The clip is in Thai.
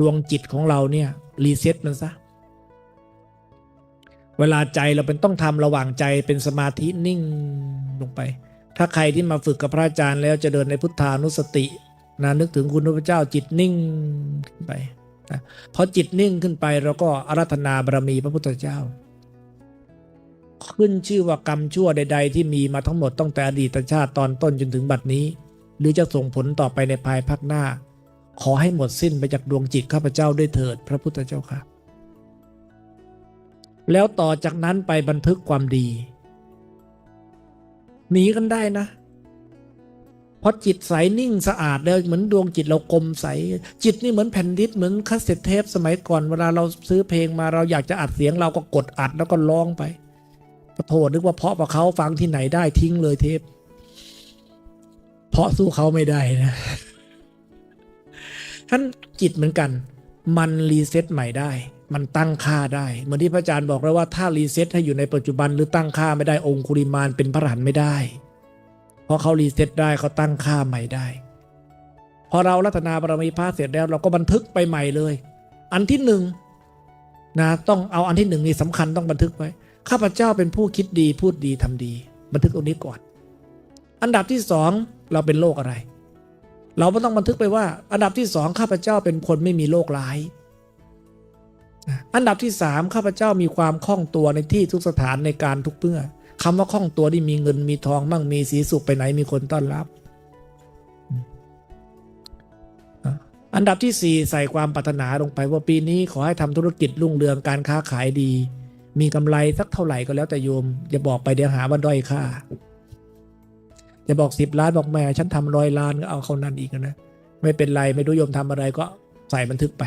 ดวงจิตของเราเนี่ยรีเซ็ตมันซะ เวลาใจเราเป็นต้องทำระหว่างใจเป็นสมาธินิ่งลงไป ถ้าใครที่มาฝึกกับพระอาจารย์แล้วจะเดินในพุทธานุสตินะนึกถึงคุณพระเจ้าจิตนิ่งขึ้นไปนะพอจิตนิ่งขึ้นไปเราก็อารัธนาบารมีพระพุทธเจ้า ขึ้นชื่อว่ากรรมชั่วใด ๆ ที่มีมาทั้งหมดตั้งแต่อดีตชาติตอนต้นจนถึงบัดนี้ หรือจะส่งผลต่อไปในภายภาคหน้า ขอให้หมดสิ้นไปจากดวงจิตข้าพเจ้าด้วยเถิด พระพุทธเจ้าค่ะ แล้วต่อจากนั้นไปบันทึกความดี หนีกันได้นะเพราะจิตใสนิ่งสะอาดแล้วเหมือนดวงจิตเรากลมใส จิตนี่เหมือนแผ่นดิสเหมือนคาสเซ็ตเทปสมัยก่อนเวลาเราซื้อเพลงมาเราอยากจะอัดเสียงเราก็กดอัดแล้วก็ร้องไปปะโทษนึกว่าเพาะกับเขาฟังที่ไหนได้ทิ้งเลยเทป เพราะสู้เขาไม่ได้นะ ท่านจิตเหมือนกัน มันรีเซ็ตใหม่ได้ มันตั้งค่าได้เหมือนที่พระอาจารย์บอกแล้วว่าถ้ารีเซ็ตให้อยู่ในปัจจุบันหรือตั้งค่าไม่ได้องคุริมานเป็นพระหันไม่ได้ เพราะเขารีเซ็ตได้เขาตั้งค่าใหม่ได้ พอเรารัตนาบารมีพระเสร็จแล้วเราก็บันทึกไปใหม่เลย อันที่หนึ่งนะต้องเอาอันที่หนึ่งนี่สำคัญต้องบันทึกไว้ข้าพเจ้าเป็นผู้คิดดีพูดดีทำดี บันทึกตรงนี้ก่อน อันดับที่สองเราเป็นโรคอะไร เราไม่ต้องบันทึกไปว่า อันดับที่สองข้าพเจ้าเป็นคนไม่มีโรคร้าย อันดับที่สามข้าพเจ้ามีความคล่องตัวในที่ทุกสถานในการทุกเมื่อคำว่าคล่องตัวที่มีเงินมีทองมั่งมีสีสุขไปไหนมีคนต้อนรับ อันดับที่สี่ใส่ความปรารถนาลงไปว่าปีนี้ขอให้ทำธุรกิจรุ่งเรืองการค้าขายดี มีกำไรสักเท่าไหร่ก็แล้วแต่โยม อย่าบอกไปเดี๋ยวหาว่าด้อยค่า จะบอกสิบล้านบอกแม่ฉันทำร้อยล้านก็เอาเขานั่นอีกนะ ไม่เป็นไรไม่รู้โยมทำอะไรก็ใส่บันทึกไป